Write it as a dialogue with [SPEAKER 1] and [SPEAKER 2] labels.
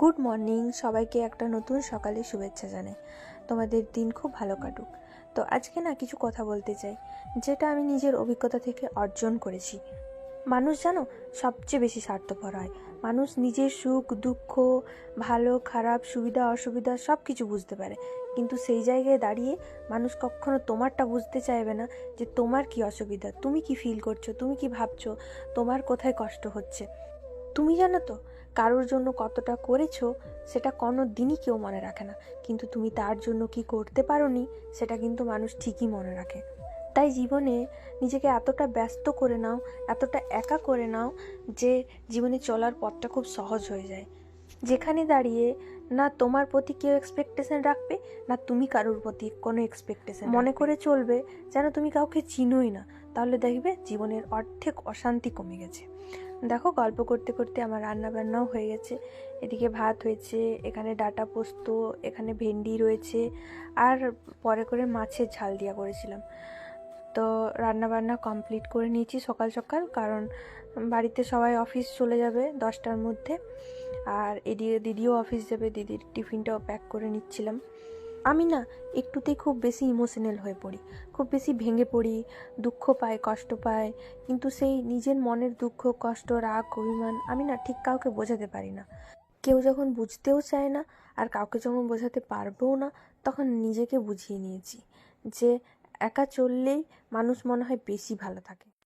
[SPEAKER 1] Good morning, সবাইকে একটা নতুন সকালে শুভেচ্ছা জানাই। তোমাদের দিন খুব ভালো কাটুক। তো আজকে না কিছু কথা বলতে চাই, যেটা আমি নিজের অভিজ্ঞতা থেকে অর্জন করেছি। মানুষ জানো, সবচেয়ে বেশি স্বার্থপর হয়। মানুষ নিজের সুখ, দুঃখ, ভালো, খারাপ, সুবিধা, অসুবিধা সব কিছু বুঝতে পারে। কিন্তু সেই জায়গায় দাঁড়িয়ে মানুষ কখনো তোমারটা বুঝতে চাইবে না যে তোমার কি অসুবিধা, তুমি কি ফিল করছ, তুমি কি ভাবছ, তোমার কোথায় কষ্ট হচ্ছে। তুমি জানো তো কারোর জন্য কতটা করেছ সেটা কোনো দিনই কেউ মনে রাখে না। কিন্তু তুমি তার জন্য কি করতে পারোনি সেটা কিন্তু মানুষ ঠিকই মনে রাখে। তাই জীবনে নিজেকে এতটা ব্যস্ত করে নাও এতটা একা করে নাও যে জীবনে চলার পথটা খুব সহজ হয়ে যায়। যেখানে দাঁড়িয়ে না তোমার প্রতি কেউ এক্সপেকটেশন রাখবে না তুমি কারোর প্রতি কোনো এক্সপেকটেশন মনে করে চলবে যেন তুমি কাউকে চিনোই না। তাহলে দেখবে জীবনের অর্ধেক অশান্তি কমে গেছে। দেখো গল্প করতে করতে আমার রান্না বান্নাও হয়ে গেছে। এদিকে ভাত হয়েছে, এখানে ডাটা পোস্ত, এখানে ভেন্ডি রয়েছে, আর পরে করে মাছের ঝাল দিয়া করেছিলাম। তো রান্না বান্না কমপ্লিট করে নিয়েছি সকাল সকাল, কারণ বাড়িতে সবাই অফিস চলে যাবে দশটার মধ্যে, আর এদিকে দিদিও অফিস যাবে, দিদির টিফিনটাও প্যাক করে নিচ্ছিলাম। আমি না একটুতেই খুব বেশি ইমোশনাল হয়ে পড়ি। খুব বেশি ভেঙে পড়ি, দুঃখ পাই কষ্ট পাই কিন্তু সেই নিজের মনের দুঃখ, কষ্ট, রাগ, অভিমান আমি না ঠিক কাউকে বোঝাতে পারি না। কেউ যখন বুঝতেও চায় না আর কাউকে যখন বোঝাতে পারবেও না, তখন নিজেকে বুঝিয়ে নিয়েছি যে একা চললেই মানুষ মনে হয় বেশি ভালো থাকে।